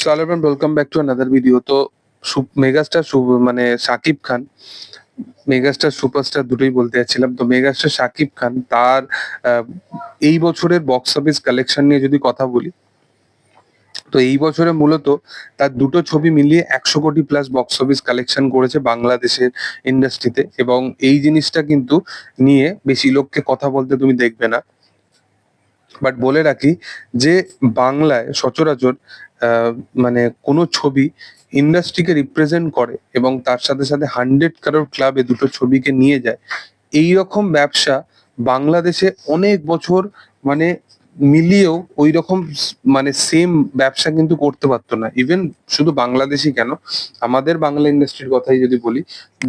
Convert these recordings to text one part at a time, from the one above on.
So আলারবান welcome back to another video তো megastar মানে সাকিব খান megastar superstar দুটোই বলতে যাচ্ছিলাম। তো মেগাস্টার সাকিব খান, তার এই বছরের বক্স অফিস কালেকশন নিয়ে যদি কথা বলি, তো এই বছরে মূলত তার দুটো ছবি মিলিয়ে একশো কোটি প্লাস বক্স অফিস কালেকশন করেছে বাংলাদেশের ইন্ডাস্ট্রিতে এবং এই জিনিসটা কিন্তু নিয়ে বেশি লোককে কথা বলতে তুমি দেখবে না। বাট বলে রাখি যে বাংলায় সচরাচর মানে কোনো ছবি ইন্ডাস্ট্রিকে রিপ্রেজেন্ট করে এবং তার সাথে সাথে হান্ড্রেড কারোর ক্লাবে দুটো ছবিকে নিয়ে যায় এই রকম ব্যবসা বাংলাদেশে অনেক বছর মানে মিলিয়েও ওই রকম মানে সেম ব্যবসা কিন্তু করতে পারতো না। ইভেন শুধু বাংলাদেশই কেন, আমাদের বাংলা ইন্ডাস্ট্রির কথাই যদি বলি,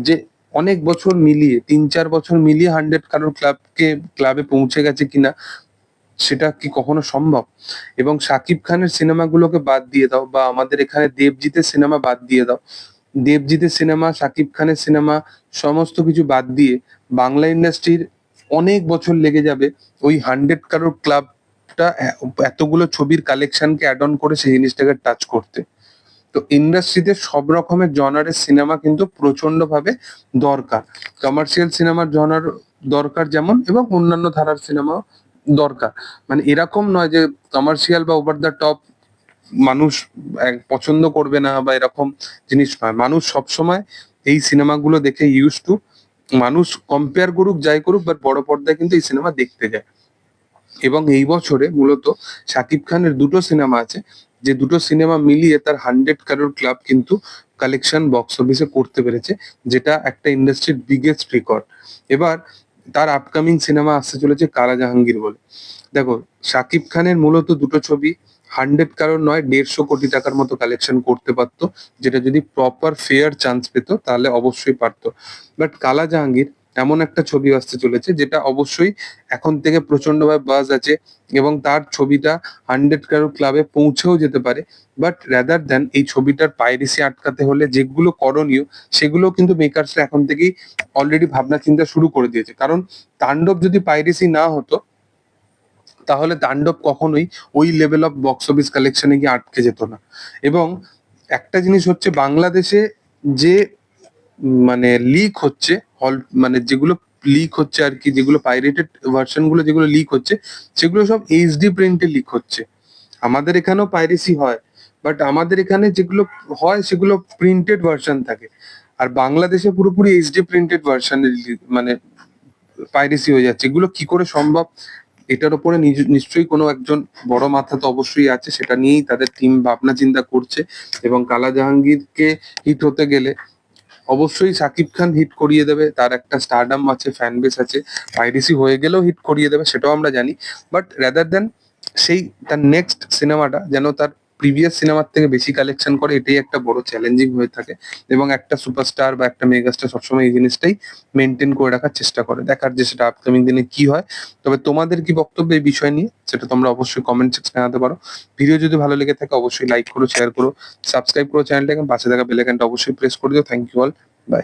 যে অনেক বছর মিলিয়ে, তিন চার বছর মিলিয়ে হান্ড্রেড কারোর ক্লাবকে ক্লাবে পৌঁছে গেছে কিনা সেটা কি কখনো সম্ভব? এবং শাকিব খানের সিনেমাগুলোকে বাদ দিয়ে দাও বা আমাদের এখানে দেবজিতের সিনেমা বাদ দিয়ে দাও। দেবজিতের সিনেমা শাকিব খানের সিনেমা সমস্ত কিছু বাদ দিয়ে বাংলা ইন্ডাস্ট্রির অনেক বছর লেগে যাবে ওই হান্ড্রেড কারোর ক্লাবটা এতগুলো ছবির কালেকশনকে অ্যাড অন করে সেই জিনিসটাকে টাচ করতে। তো ইন্ডাস্ট্রিতে সব রকমের জনারের সিনেমা কিন্তু প্রচণ্ড ভাবে দরকার। কমার্শিয়াল সিনেমার জনার দরকার যেমন এবং অন্যান্য ধারার সিনেমা দরকার। মানে এরকম নয় যে কমার্শিয়াল বা ওভার দ্য টপ মানুষ পছন্দ করবে না বা এরকম জিনিস নয়। মানুষ সবসময় এই সিনেমাগুলো দেখে ইউজ টু মানুষ কম্পেয়ার করুক, যাই করুক বাট বড় পর্দায় কিন্তু এই সিনেমা দেখতে যায়। এবং এই বছরে মূলত শাকিব খানের দুটো সিনেমা আছে, যে দুটো সিনেমা মিলিয়ে তার হান্ড্রেড কারোর ক্লাব কিন্তু কালেকশন বক্স অফিসে করতে পেরেছে, যেটা একটা ইন্ডাস্ট্রির বিগেস্ট রেকর্ড এবার তার আপকামিং সিনেমা আসতে চলেছে কালা জাহাঙ্গীর বলে। দেখো শাকিব খানের মূলত দুটো ছবি, হান্ড্রেড কারোর নয়, দেড়শো কোটি টাকার মতো কালেকশন করতে পারতো, যেটা যদি প্রপার ফেয়ার চান্স পেত, তাহলে অবশ্যই পারতো। বাট কালা জাহাঙ্গীর এমন একটা ছবি আসতে চলেছে, যেটা অবশ্যই এখন থেকে প্রচন্ডভাবে বাজ আছে এবং তার ছবিটা হান্ড্রেড কারোর ক্লাবে পৌঁছেও যেতে পারে। বাট রেদার দেন এই ছবিটার পাইরেসি আটকাতে হলে যেগুলো করণীয়, সেগুলো কিন্তু মেকার্সরা এখন থেকেই অলরেডি ভাবনা চিন্তা শুরু করে দিয়েছে। কারণ তাণ্ডব যদি পাইরেসি না হতো, তাহলে তাণ্ডব কখনোই ওই লেভেল অফ বক্স অফিস কালেকশনে গিয়ে আটকে যেত না। এবং একটা জিনিস হচ্ছে বাংলাদেশে যে মানে লিক হচ্ছে হল মানে যেগুলো লিক হচ্ছে আর কি, যেগুলো পাইরেটেড ভার্সনগুলো যেগুলো লিক হচ্ছে, সেগুলো সব এইচডি প্রিন্টে লিক হচ্ছে। আমাদের এখানেও পাইরেসি হয় বাট আমাদের এখানে যেগুলো হয়, সেগুলো প্রিন্টেড ভার্সন থাকে। আর বাংলাদেশে পুরোপুরি এইচডি প্রিন্টেড ভার্সনের মানে পাইরেসি হয়ে যাচ্ছে। এগুলো কি করে সম্ভব? এটার উপরে নিশ্চয়ই কোনো একজন বড় মাথা তো অবশ্যই আছে, সেটা নিয়েই তাদের টিম ভাবনা চিন্তা করছে এবং কালা জাহাঙ্গীরকে হিট হতে গেলে অবশ্যই সাকিব খান হিট করিয়ে দেবে, তার একটা স্টারডাম আছে ফ্যান বেস আছে পাইরেসি হয়ে গেলেও হিট করিয়ে দেবে, সেটাও আমরা জানি। বাট রেদার দেন সেই তার নেক্সট সিনেমাটা যেন তার প্রিভিয়াস সিনেমার থেকে বেশি কালেকশন করে, এটাই একটা বড় চ্যালেঞ্জিং হয়ে থাকে এবং একটা সুপারস্টার বা একটা মেগাস্টার সবসময় এই জিনিসটাই মেনটেন করে রাখার চেষ্টা করে। দেখার যে সেটা আপকামিং দিনে কি হয়। তবে তোমাদের কি বক্তব্য এই বিষয় নিয়ে, সেটা তোমরা অবশ্যই কমেন্ট সেকশনে জানাতে পারো। ভিডিও যদি ভালো লেগে থাকে, অবশ্যই লাইক করো শেয়ার করো সাবস্ক্রাইব করো চ্যানেলটাকে পাশে থাকা বেল আইকনটা অবশ্যই প্রেস করে দিও। Thank you all by